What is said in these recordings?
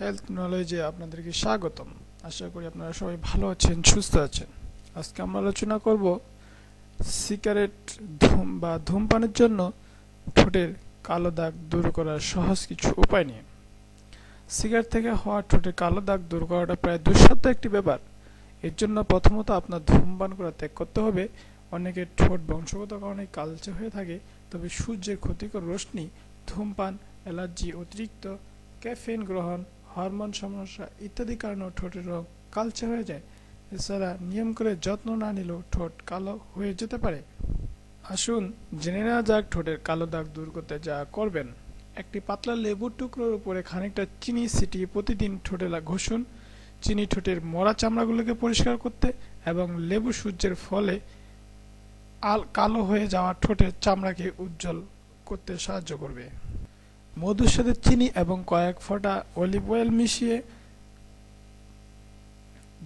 Health নলেজে আপনাদেরকে স্বাগতম। আশা করি আপনারা সবাই ভালো আছেন, সুস্থ আছেন। আজকে আমরা আলোচনা করব সিগারেট ধূম বা ধূমপানের জন্য ঠোঁটের কালো দাগ দূর করার সহজ কিছু উপায় নিয়ে। সিগারেট থেকে হওয়া ঠোঁটের কালো দাগ দূর করাটা প্রায় দুঃসাধ্য একটি ব্যাপার। এর জন্য প্রথমত আপনার ধূমপান করা ত্যাগ করতে হবে। অনেকের ঠোঁট বংশগত কারণে কালচে হয়ে থাকে, তবে সূর্যের ক্ষতিকর রশ্মি, ধূমপান, অ্যালার্জি, অতিরিক্ত ক্যাফেন গ্রহণ হরমোন সমস্যা ইত্যাদি কারণেও ঠোঁটের রোগ কালচে হয়ে যায়। এছাড়া নিয়ম করে যত্ন না নিলেও ঠোঁট কালো হয়ে যেতে পারে। আসুন জেনে নেওয়া যাক ঠোঁটের কালো দাগ দূর করতে যা করবেন। একটি পাতলা লেবুর টুকরোর উপরে খানিকটা চিনি ছিটিয়ে প্রতিদিন ঠোঁটে ঘষুন। চিনি ঠোঁটের মরা চামড়াগুলোকে পরিষ্কার করতে এবং লেবু সূর্যের ফলে আল কালো হয়ে যাওয়া ঠোঁটের চামড়াকে উজ্জ্বল করতে সাহায্য করবে। মধুর সাথে চিনি এবং কয়েক ফোঁটা অলিভ অয়েল মিশিয়ে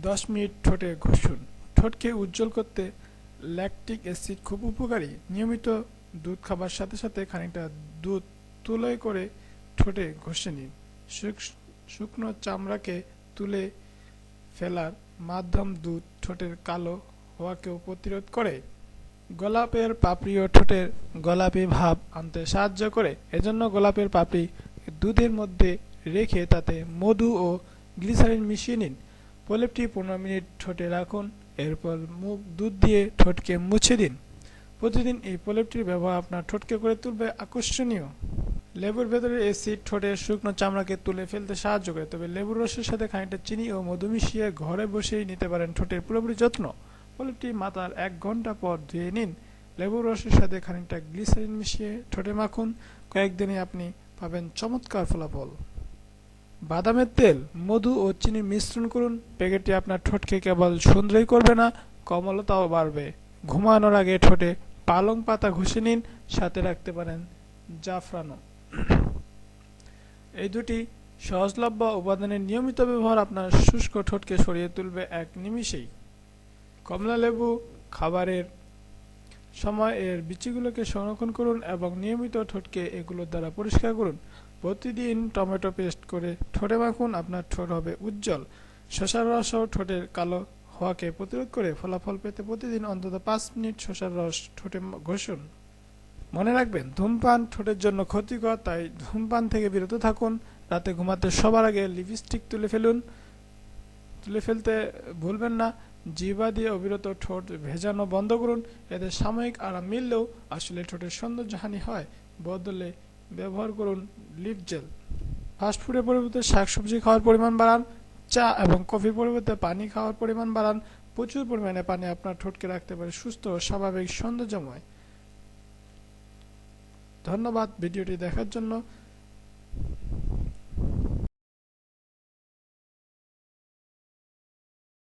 দশ মিনিট ঠোঁটে ঘষুন। ঠোঁটকে উজ্জ্বল করতে ল্যাকটিক অ্যাসিড খুব উপকারী। নিয়মিত দুধ খাবার সাথে সাথে খানিকটা দুধ তুলোয় করে ঠোঁটে ঘষে নিন। শুক- শুকনো চামড়াকে তুলে ফেলার মাধ্যম দুধ ঠোঁটের কালো হওয়াকেও প্রতিরোধ করে। গোলাপের পাপড়ি ও ঠোঁটের গোলাপি ভাব আনতে সাহায্য করে। এজন্য গোলাপের পাপড়ি দুধের মধ্যে রেখে তাতে মধু ও গ্লিসারিন মিশিয়ে নিন। প্রলেপটি পনেরো মিনিট ঠোঁটে রাখুন, এরপর মুখ দুধ দিয়ে ঠোঁটকে মুছে দিন। প্রতিদিন এই প্রলেপটির ব্যবহার আপনার ঠোঁটকে করে তুলবে আকর্ষণীয়। লেবুর ভেতরে অ্যাসিড ঠোঁটের শুকনো চামড়াকে তুলে ফেলতে সাহায্য করে, তবে লেবুর রসের সাথে খানিকটা চিনি ও মধু মিশিয়ে ঘরে বসেই নিতে পারেন ঠোঁটের পুরোপুরি যত্ন। প্রলেপটি মাথার এক ঘণ্টা পর ধুয়ে নিন। লেবুর রসের সাথে খানিকটা গ্লিসারিন মিশিয়ে ঠোঁটে মাখুন। কয়েকদিনে আপনি পাবেন চমৎকার ফলাফল। বাদামের তেল, মধু ও চিনি মিশ্রণ করুন। প্যাকেটটি আপনার ঠোঁটকে কেবল সুন্দরই করবে না, কমলতাও বাড়বে। ঘুমানোর আগে ঠোঁটে পালং পাতা ঘষে নিন, সাথে রাখতে পারেন জাফরানো এই দুটি সহজলভ্য উপাদানের নিয়মিত ব্যবহার আপনার শুষ্ক ঠোঁটকে সরিয়ে তুলবে এক নিমিষেই। কমলা লেবু খাবারের সময় এর বিচিগুলোকে সংরক্ষণ করুন এবং নিয়মিত ঠোঁটকে এগুলোর দ্বারা পরিষ্কার করুন। প্রতিদিন টমেটো পেস্ট করে ঠোঁটে মাখুন, আপনার ঠোঁট হবে উজ্জ্বল। শসার রসও ঠোঁটের কালো হওয়াকে প্রতিরোধ করে ফলাফল পেতে প্রতিদিন অন্তত পাঁচ মিনিট শসার রস ঠোঁটে ঘষুন। মনে রাখবেন, ধূমপান ঠোঁটের জন্য ক্ষতিকর, তাই ধূমপান থেকে বিরত থাকুন। রাতে ঘুমাতে সবার আগে লিপস্টিক তুলে ফেলুন। তুলে ফেলতে ভুলবেন না। জিহ্বা দিয়ে অবিরত ঠোঁট ভেজানো বন্ধ করুন। এতে সাময়িক আরাম মিললেও আসলে ঠোঁটের সৌন্দর্যহানি হয়। বদলে ব্যবহার করুন লিপ জেল। ফাস্টফুডের পরিবর্তে শাকসবজি খাওয়ার পরিমাণ বাড়ান। চা এবং কফির পরিবর্তে পানি খাওয়ার পরিমাণ বাড়ান। প্রচুর পরিমাণে পানি আপনার ঠোঁটকে রাখতে পারে সুস্থ ও স্বাভাবিক সৌন্দর্যময়। ধন্যবাদ ভিডিওটি দেখার জন্য।